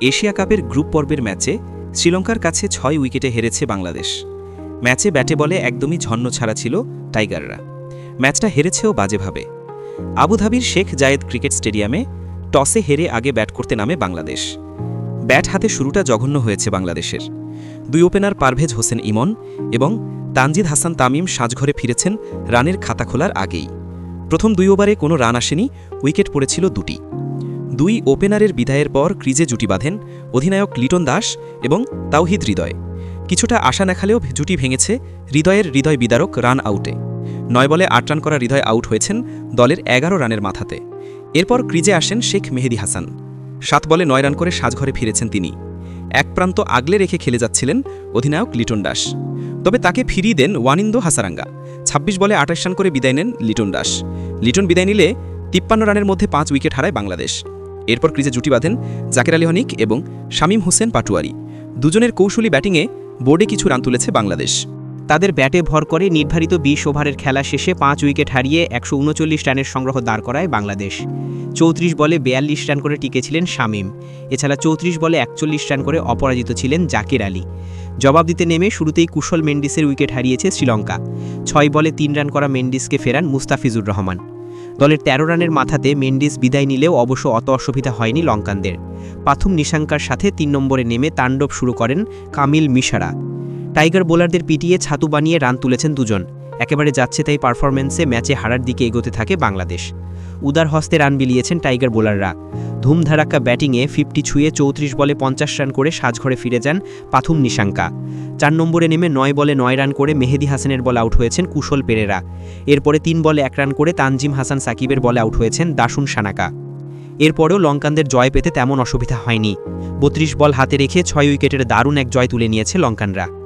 Asia কাপের group পর্বের ম্যাচে শ্রীলঙ্কার কাছে ছয় উইকেটে হেরেছে বাংলাদেশ। ম্যাচে ব্যাটে বলে একদমই ঝন্ন ছাড়া ছিল টাইগাররা। ম্যাচটা হেরেছেও বাজেভাবে। আবুধাবির শেখ জায়েদ ক্রিকেট স্টেডিয়ামে টসে হেরে আগে ব্যাট করতে নামে বাংলাদেশ। ব্যাট হাতে শুরুটা জঘন্য হয়েছে বাংলাদেশের। দুই ওপেনার পারভেজ হোসেন ইমন এবং তানজিদ হাসান তামিম সাজঘরে ফিরেছেন রানের খাতা খোলার আগেই। প্রথম দুই ওভারে কোনো রান আসেনি, উইকেট পড়েছিল দুটি। দুই ওপেনারের বিদায়ের পর ক্রিজে জুটি বাঁধেন অধিনায়ক লিটন দাস এবং তাওহিদ হৃদয়। কিছুটা আশা নাখালেও জুটি ভেঙেছে হৃদয়ের হৃদয় বিদারক রান আউটে। নয় বলে আট রান করা হৃদয় আউট হয়েছেন দলের এগারো রানের মাথাতে। এরপর ক্রিজে আসেন শেখ মেহেদি হাসান। সাত বলে নয় রান করে সাজঘরে ফিরেছেন তিনি। এক প্রান্ত আগলে রেখে খেলে যাচ্ছিলেন অধিনায়ক লিটন দাস। তবে তাকে ফিরিয়ে দেন ওয়ানিন্দো হাসারাঙ্গা। ২৬ বলে আঠাশ রান করে বিদায় নেন লিটন দাস। লিটন বিদায় নিলে তিপ্পান্ন রানের মধ্যে পাঁচ উইকেট হারায় বাংলাদেশ। এরপর ক্রিজে জুটি বাঁধেন জাকের আলী হনিক এবং শামীম হোসেন পাটুয়ারি। দুজনের কৌশলী ব্যাটিংয়ে বোর্ডে কিছু রান তুলেছে বাংলাদেশ। তাদের ব্যাটে ভর করে নির্ধারিত বিশ ওভারের খেলা শেষে পাঁচ উইকেট হারিয়ে একশো উনচল্লিশ রানের সংগ্রহ দাঁড় করায় বাংলাদেশ। চৌত্রিশ বলে বেয়াল্লিশ রান করে টিকেছিলেন শামীম। এছাড়া চৌত্রিশ বলে একচল্লিশ রান করে অপরাজিত ছিলেন জাকির আলী। জবাব দিতে নেমে শুরুতেই কুশল মেন্ডিসের উইকেট হারিয়েছে শ্রীলঙ্কা। ছয় বলে তিন রান করা মেন্ডিসকে ফেরান মুস্তাফিজুর রহমান। দলের তেরো রানের মাথাতে মেন্ডিস বিদায় নিলেও অবশ্য অত অসুবিধা হয়নি লঙ্কানদের। পাথুম নিশাঙ্কার সাথে তিন নম্বরে নেমে তাণ্ডব শুরু করেন কামিল মিশারা। টাইগার বোলারদের পিটিয়ে ছাতু বানিয়ে রান তুলেছেন দুজন। একেবারে যাচ্ছে তাই পারফরম্যান্সে ম্যাচে হারার দিকে এগোতে থাকে বাংলাদেশ। উদার হস্তে রান বিলিয়েছেন টাইগার বোলাররা। ধুমধারাক্কা ব্যাটিংয়ে ফিফটি ছুঁয়ে চৌত্রিশ বলে পঞ্চাশ রান করে সাজঘরে ফিরে যান পাথুম নিশাঙ্কা। চার নম্বরে নেমে নয় বলে নয় রান করে মেহেদি হাসানের বলে আউট হয়েছেন কুশল পেরেরা। এরপরে তিন বলে এক রান করে তানজিম হাসান সাকিবের বলে আউট হয়েছেন দাসুন সানাকা। এরপরেও লঙ্কানদের জয় পেতে তেমন অসুবিধা হয়নি। বত্রিশ বল হাতে রেখে ছয় উইকেটের দারুণ এক জয় তুলে নিয়েছে লঙ্কানরা।